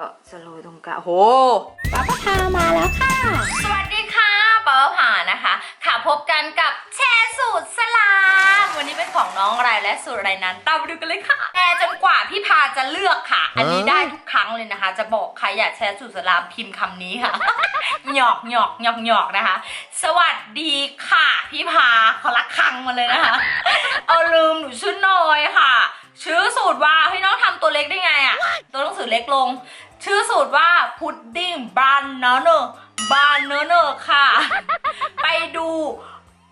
ก็จะโรยตรงกลางโหป้าปะพามาแล้วค่ะ สวัสดีค่ะปอผ่านะคะ ค่ะพบกันกับแชร์สูตรสลามวันนี้เป็นของน้องอะไรและสูตรอะไรนั้นตามมาดูกันเลยค่ะแชร์จนกว่าพี่พาจะเลือกค่ะ อันนี้ได้ทุกครั้งเลยนะคะ จะบอกใครอยากแชร์สูตรสลามพิมพ์คำนี้ค่ะหยอกหยอกหยอกหยอกนะคะ สวัสดีค่ะพี่พาขอรักคังมาเลยนะคะ เอาลืมหนูชื่อน้อยค่ะ ชื่อสูตรว่าพี่น้องทำตัวเล็กได้ไงอะตัวหนังสือเล็กลง ชื่อสูตรว่าพุดดิ้งบานเนอร์เนอร์บานเนอร์เนอร์ค่ะ ไปดู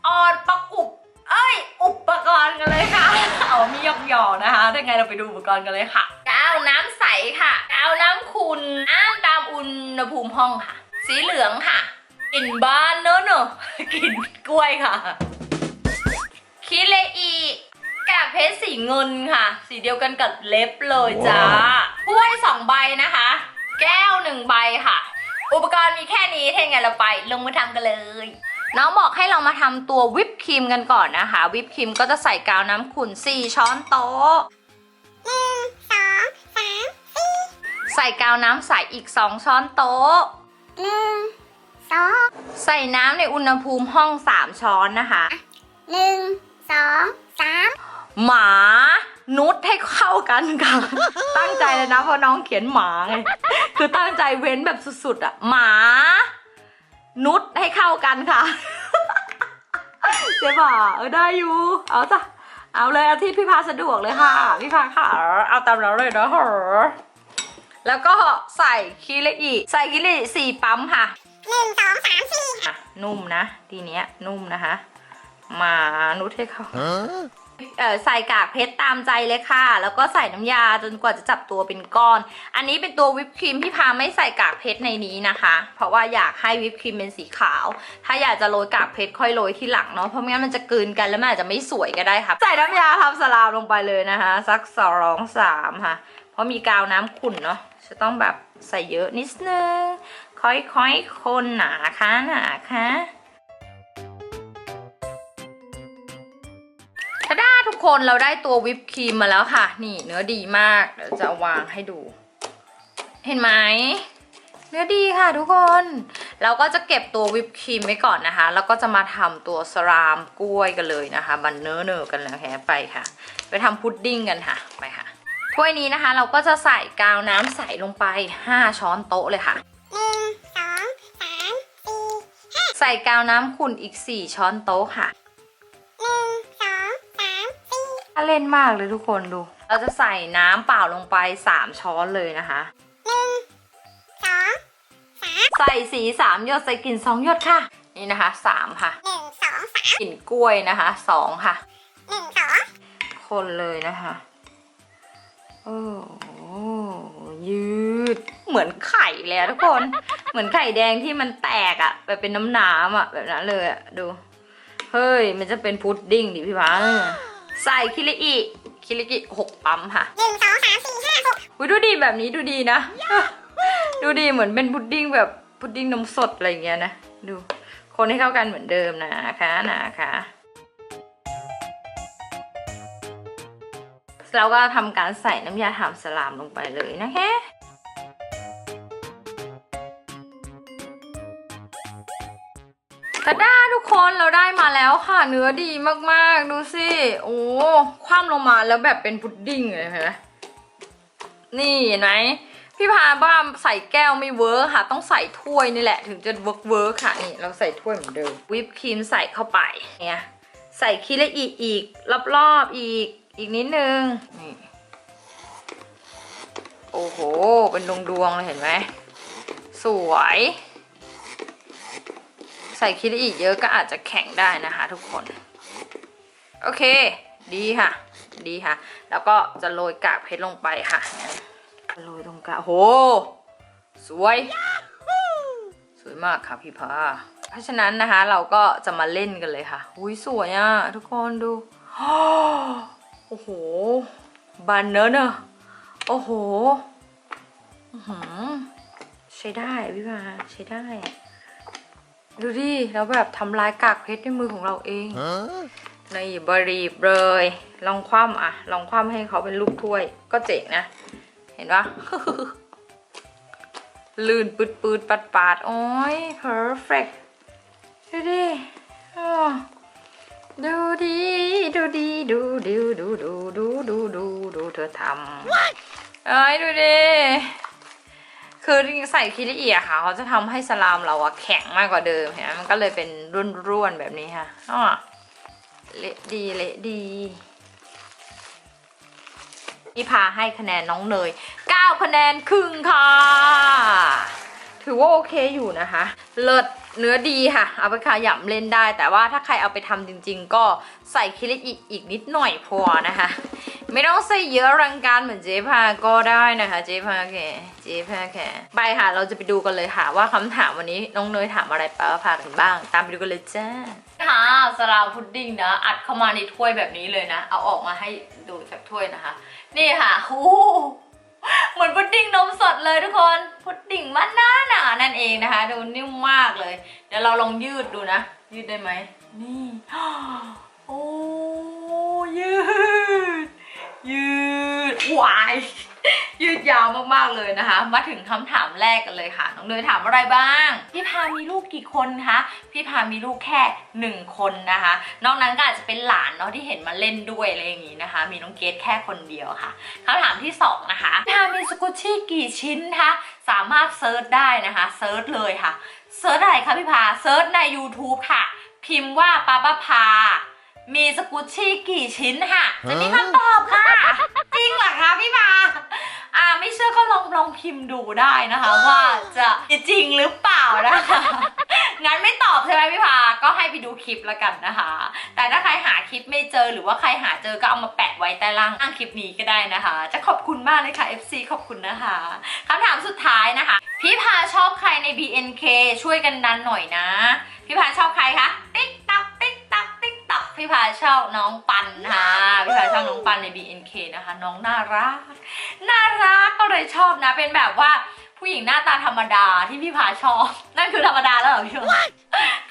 ออนประกุบเอ้ย อุปกรณ์กันเลยค่ะเอามีหยอกหยอกๆนะคะถ้าไงเราไปดูอุปกรณ์กันเลยค่ะกาวน้ำใสค่ะกาวน้ำขุ่นอ้างตามอุณหภูมิห้องค่ะ สีเหลืองค่ะกลิ่นบานเนอร์เนอร์กลิ่นกล้วยค่ะคิเลอี กากเพชรสีเงินค่ะ สีเดียวกันกับเล็บเลยจ้าถ้วยสองใบนะคะ แก้วหนึ่งใบค่ะ อุปกรณ์มีแค่นี้ถ้าอย่างไงเราไป ลงมือทำกันเลย น้องบอกให้เรามาทำตัววิปครีมกันก่อนนะคะ วิปครีมก็จะใส่กาวน้ำขุ่น 4 ช้อนโต๊ะสองสามใส่กาวน้ำใสอีก 2 ช้อนโต๊ะหนึ่งสองใส่น้ำในอุณหภูมิห้อง 3 ช้อนนะคะหนึ่งสองสาม หมานุชให้เข้ากันค่ะ ตั้งใจเลยนะเพราะน้องเขียนหมาไงคือตั้งใจเว้นแบบสุดๆอะหมา นุชให้เข้ากันค่ะเจ๊บ่าเออได้อยู่ เอาจ้ะเอาเลยเอาที่พี่พาสะดวกเลยค่ะพี่พาค่ะเอาตามเราเลยนะเหรอแล้วก็ใส่คิริอิใส่คิริอิสี่ปั๊มค่ะหนึ่งสองสามสี่อะนุ่มนะ ทีเนี้ยนุ่มนะคะ หมานุชให้เข้าเอ่อ ใส่กากเพชรตามใจเลยค่ะ แล้วก็ใส่น้ำยาจนกว่าจะจับตัวเป็นก้อน อันนี้เป็นตัววิปครีมพี่พาไม่ใส่กากเพชรในนี้นะคะ เพราะว่าอยากให้วิปครีมเป็นสีขาว ถ้าอยากจะโรยกากเพชรค่อยโรยที่หลังเนาะ เพราะไม่งั้นมันจะกลืนกันแล้วมันอาจจะไม่สวยก็ได้ค่ะ ใส่น้ำยาทำสลามลงไปเลยนะคะ สักสองสามค่ะ เพราะมีกาวน้ำขุ่นเนาะ จะต้องแบบใส่เยอะนิดนึง ค่อยๆคนหนาค่ะหนาค่ะ คนเราได้ตัววิปครีมมาแล้วค่ะ นี่เนื้อดีมากเดี๋ยวจะเอาวางให้ดู เห็นไหมเนื้อดีค่ะทุกคน เราก็จะเก็บตัววิปครีมไว้ก่อนนะคะ แล้วก็จะมาทำตัวสลามกล้วยกันเลยนะคะ บันเนอร์เนอร์กันแล้วแค่ไปค่ะ ไปทำพุดดิ้งกันค่ะไปค่ะถ้วยนี้นะคะ เราก็จะใส่กาวน้ำใสลงไป 5 ช้อนโต๊ะเลยค่ะหนึ่งสองสามสี่ใส่กาวน้ำขุ่นอีก 4 ช้อนโต๊ะค่ะาเล่นมากเลยทุกคนดู เราจะใส่น้ำเปล่าลงไป 3 ช้อนเลยนะคะหนึ่งสองสามใส่สีสามหยดใส่กลิ่นสองหยดค่ะ นี่นะคะสามค่ะหนึ่งสองสามกลิ่นกล้วยนะคะสองค่ะหนึ่งสองคนเลยนะคะโอ้โหยืด เหมือนไข่เลยอะทุกคน เหมือนไข่แดงที่มันแตกอะแบบเป็นน้ำน้ำอะแบบนั้นเลยอะดู เฮ้ย มันจะเป็นพุดดิ้งดิพี่พัง ใส่คิริอิคิริอิหกปั๊มค่ะหนึ่งสองสามสี่ห้าหกอุ้ยดูดีแบบนี้ดูดีนะ ดูดีเหมือนเป็นพุดดิ้งแบบพุดดิ้งนมสดอะไรอย่างเงี้ยนะ ดู คนให้เข้ากันเหมือนเดิมนะคะนะคะแล้วก็ทำการใส่น้ำยาทำสลามลงไปเลยนะคะ ตาด้าทุกคนเราได้มาแล้วค่ะ เนื้อดีมากๆ ดูสิ โอ้คว่ำลงมาแล้วแบบเป็นพุดดิ้งเลยเห็นไหมนี่เห็นไหมพี่พาบ้าใส่แก้วไม่เวิร์คค่ะ ต้องใส่ถ้วยนี่แหละ ถึงจะเวิร์กเวิร์คค่ะนี่เราใส่ถ้วยเหมือนเดิมวิปครีมใส่เข้าไปเนี่ยใส่คิระอีอีกรอบๆอีกอีกนิดนึงนี่โอ้โห เป็นดวงๆเลยเห็นไหมสวย ส่คิระอีเยอะก็อาจจะแข็งได้นะคะทุกคน โอเค ดีค่ะ ดีค่ะ แล้วก็จะโรยกากเพชรลงไปค่ะโรยตรงกลางโห สวย สวยมากค่ะพี่พาเพราะฉะนั้นนะคะ เราก็จะมาเล่นกันเลยค่ะอุ้ยสวยอะ ทุกคนดูโอ้โหบานเนอร์เนอะโอ้โหอื้อหือใช้ได้พี่พาใช้ได้ ดูดิแล้วแบบทำลายกากเพชรด้วยมือของเราเองในบรีบเลย ลองคว่ำอะลองคว่ำให้เขาเป็นรูปถ้วย ก็เจ๋งนะ เห็นปะลื่นปืดปืดปัดปาดๆโอ้ย perfect ดูดิอ้อดูดีดูดีดูดูดูดูดูดูดูดูเธอทำเอ้ยดูดิ คือใส่คิริเอียค่ะ เขาจะทำให้สลามเราอะแข็งมากกว่าเดิมเห็นไหมมันก็เลยเป็นร่วนๆแบบนี้ค่ะอ๋อเละดีเละดีนี่พาให้คะแนนน้องเนย 9 คะแนนครึ่งค่ะ ถือว่าโอเคอยู่นะคะ เลิศเนื้อดีค่ะ เอาไปขยำเล่นได้ แต่ว่าถ้าใครเอาไปทำจริง ๆ ก็ใส่คิริอีอีกนิดหน่อยพอนะคะ ไม่ต้องใส่เยอะรังการเหมือนเจ๊พาก็ได้นะคะ เจ๊พาแค่เจ๊พาแค่ไปค่ะเราจะไปดูกันเลยค่ะ ว่าคำถามวันนี้น้องเนยถามอะไรป้าพากันบ้าง ตามไปดูกันเลยจ้าค่ะสลาพุดดิ้งนะอัดเข้ามาในถ้วยแบบนี้เลยนะ เอาออกมาให้ดูจากถ้วยนะคะ นี่ค่ะโอ้เหมือนพุดดิ้งนมสดเลยทุกคนพุดดิ้งมันน่าหนานั่นเองนะคะ ดูนิ่มมากเลย เดี๋ยวเราลองยืดดูนะ ยืดได้ไหมนี่ โอ้ยืด ยืด วาย ยืดยาวมากๆเลยนะคะ มาถึงคำถามแรกกันเลยค่ะ น้องเนยถามอะไรบ้าง พี่พามีลูกกี่คนคะ พี่พามีลูกแค่หนึ่งคนนะคะ นอกนั้นก็อาจจะเป็นหลานเนาะที่เห็นมาเล่นด้วยอะไรอย่างนี้นะคะ มีน้องเกดแค่คนเดียวค่ะคำถามที่สองนะคะพี่พามีสกุชชี่กี่ชิ้นคะ สามารถเซิร์ชได้นะคะเซิร์ชเลยค่ะเซิร์ชอะไรคะพี่พาเซิร์ชใน YouTube ค่ะ พิมพ์ว่าป้าป้าพา มีสกุชชี่กี่ชิ้นค่ะ จะมีคำตอบค่ะ จริงเหรอคะพี่พาอ่าไม่เชื่อก็ลองลองพิมพ์ดูได้นะคะ ว่าจะจริงหรือเปล่านะคะงั้นไม่ตอบใช่ไหมพี่พา ก็ให้ไปดูคลิปแล้วกันนะคะ แต่ถ้าใครหาคลิปไม่เจอหรือว่าใครหาเจอก็เอามาแปะไว้ใต้ล่างล่างคลิปนี้ก็ได้นะคะ จะขอบคุณมากเลยค่ะ FC ขอบคุณนะคะคำถามสุดท้ายนะคะ พี่พาชอบใครใน BNK ช่วยกันดันหน่อยนะ พี่พาชอบใครคะ ติ๊กตักติ๊กตักติ๊กตัก พี่พาชอบน้องปันค่ะพี่พาชอบน้องปันใน BNK นะคะ น้องน่ารัก น่ารักก็เลยชอบนะเป็นแบบว่า ผู้หญิงหน้าตาธรรมดาที่พี่พาชอบ นั่นคือธรรมดาแล้วเหรอพี่พา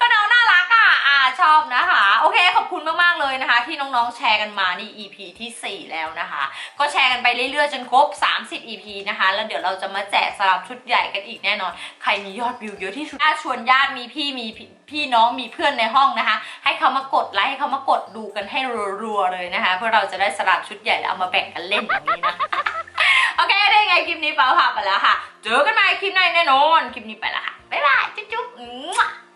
ก็น้องน่ารักอะอ่าชอบนะคะ โอเคขอบคุณมากๆเลยนะคะ ที่น้องๆแชร์กันมานี่ EP ที่ 4 แล้วนะคะ ก็แชร์กันไปเรื่อยๆจนครบ 30 EP นะคะ แล้วเดี๋ยวเราจะมาแจกสลับชุดใหญ่กันอีกแน่นอน ใครมียอดวิวเยอะที่สุดถ้าชวนญาติมีพี่มีพี่พี่น้องมีเพื่อนในห้องนะคะ ให้เขามากดไลค์ให้เขามากดดูกันให้รัวๆเลยนะคะ เพื่อเราจะได้สลับชุดใหญ่แล้วเอามาแบ่งกันเล่นอย่างนี้นะคะโอเคได้ไงคลิปนี้เปล่าผ่าไปแล้วค่ะ เจอกันใหม่คลิปหน้าแน่นอน คลิปนี้ไปแล้วค่ะ บ๊ายบาย จุ๊บๆ